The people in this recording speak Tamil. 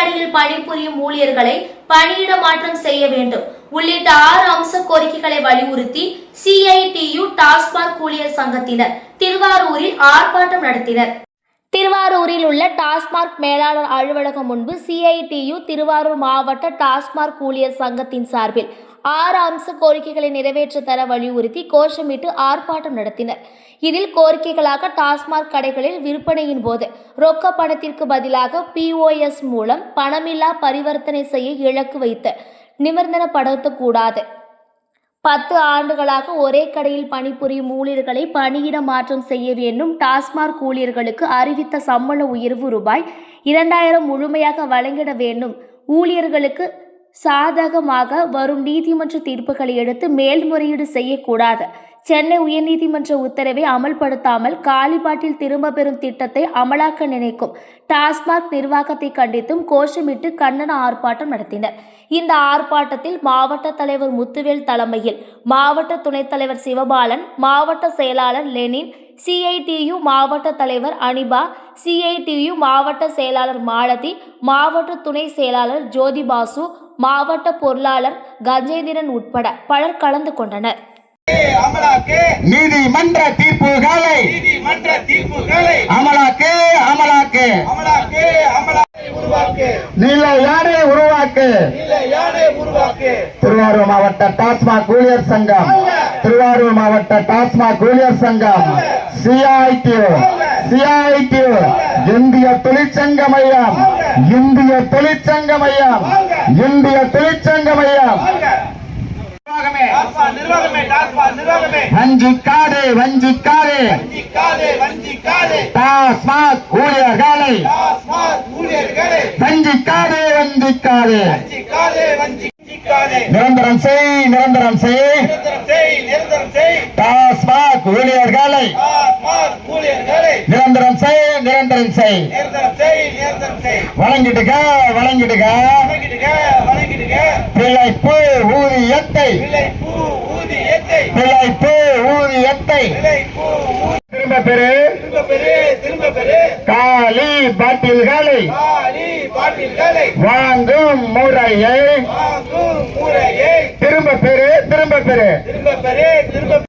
கடையில் பணிபுரியும் ஊழியர்களை பணியிட மாற்றம் செய்ய வேண்டும். உள்ளிட்ட ஆறு அம்ச கோரிக்கைகளை வலியுறுத்தி சிஐடியு டாஸ்மாக் ஊழியர் சங்கத்தினர் திருவாரூரில் ஆர்ப்பாட்டம் நடத்தினர். திருவாரூரில் உள்ள டாஸ்மார்க் மேலாளர் அலுவலகம் முன்பு சிஐடியு திருவாரூர் மாவட்ட டாஸ்மார்க் ஊழியர் சங்கத்தின் சார்பில் ஆறு அம்ச கோரிக்கைகளை நிறைவேற்ற தர வலியுறுத்தி கோஷமிட்டு ஆர்ப்பாட்டம் நடத்தினர். இதில் கோரிக்கைகளாக டாஸ்மாக் கடைகளில் விற்பனையின் போது ரொக்க பணத்திற்கு பதிலாக பிஓஎஸ் மூலம் பணமில்லா பரிவர்த்தனை செய்ய இலக்கு வைத்து நிபந்தனைப்படுத்தக்கூடாது. பத்து ஆண்டுகளாக ஒரே கடையில் பணிபுரியும் ஊழியர்களை பணியிட மாற்றம் செய்ய வேண்டும். டாஸ்மாக் ஊழியர்களுக்கு அறிவித்த சம்பள உயர்வு ரூபாய் இரண்டாயிரம் முழுமையாக வழங்கிட வேண்டும். ஊழியர்களுக்கு சாதகமாக வரும் நீதிமன்ற தீர்ப்புகளை எடுத்து மேல்முறையீடு செய்யக்கூடாது. சென்னை உயர்நீதிமன்ற உத்தரவை அமல்படுத்தாமல் காலிபாட்டில் திரும்ப பெறும் திட்டத்தை அமலாக்க நினைக்கும் டாஸ்மாக் நிர்வாகத்தை கண்டித்தும் கோஷமிட்டு கண்டன ஆர்ப்பாட்டம் நடத்தினர். இந்த ஆர்ப்பாட்டத்தில் மாவட்ட தலைவர் முத்துவேல் தலைமையில் மாவட்ட துணைத் தலைவர் சிவபாலன் மாவட்ட செயலாளர் லெனின் சிஐடியு மாவட்ட தலைவர் அனிபா சிஐடியு மாவட்ட செயலாளர் மாலதி மாவட்ட துணை செயலாளர் ஜோதிபாசு மாவட்ட பொருளாளர் கஜேந்திரன் உட்பட பலர் கலந்து கொண்டனர். அமலாக்கு நீதிமன்ற தீர்ப்புகளை நீதிமன்ற தீர்ப்புகளை அமலாக்கு அமலாக்கு அமலாக்கு அமலாக்கை உருவாக்கு. நிலையான உருவாக்கு? உருவாக்கு? திருவாரூர் மாவட்ட டாஸ்மாக் ஊழியர் சங்கம். திருவாரூர் மாவட்ட டாஸ்மாக் ஊழியர் சங்கம். சிஐடியு. சிஐடியு. இந்திய தொழிற்சங்க மையம். இந்திய தொழிற்சங்க மையம் இந்திய தொழிற்சங்க மையம் வஞ்சிக்காதே வஞ்சிக்காதே டாஸ்மாக் ஊழியர்களை. வஞ்சிக்காதே வஞ்சிக்காதே நிரந்தரம் செய் நிரந்தரம் செய். டாஸ்மாக் ஊழியர்களை. டாஸ்மா ஊழியர்களை நிரந்தரம் செய் நிரந்தரம் செய் வழங்கிடுக வழங்கிடுக. பிழைப்பு ஊதியத்தை. பிழைப்பு ஊதியத்தை. திரும்ப பெரு திரும்ப பெரு காலி பாட்டில்களை. வாங்கும் முறையை. திரும்ப பெறு திரும்ப பெறு. திரும்ப பெரு திரும்ப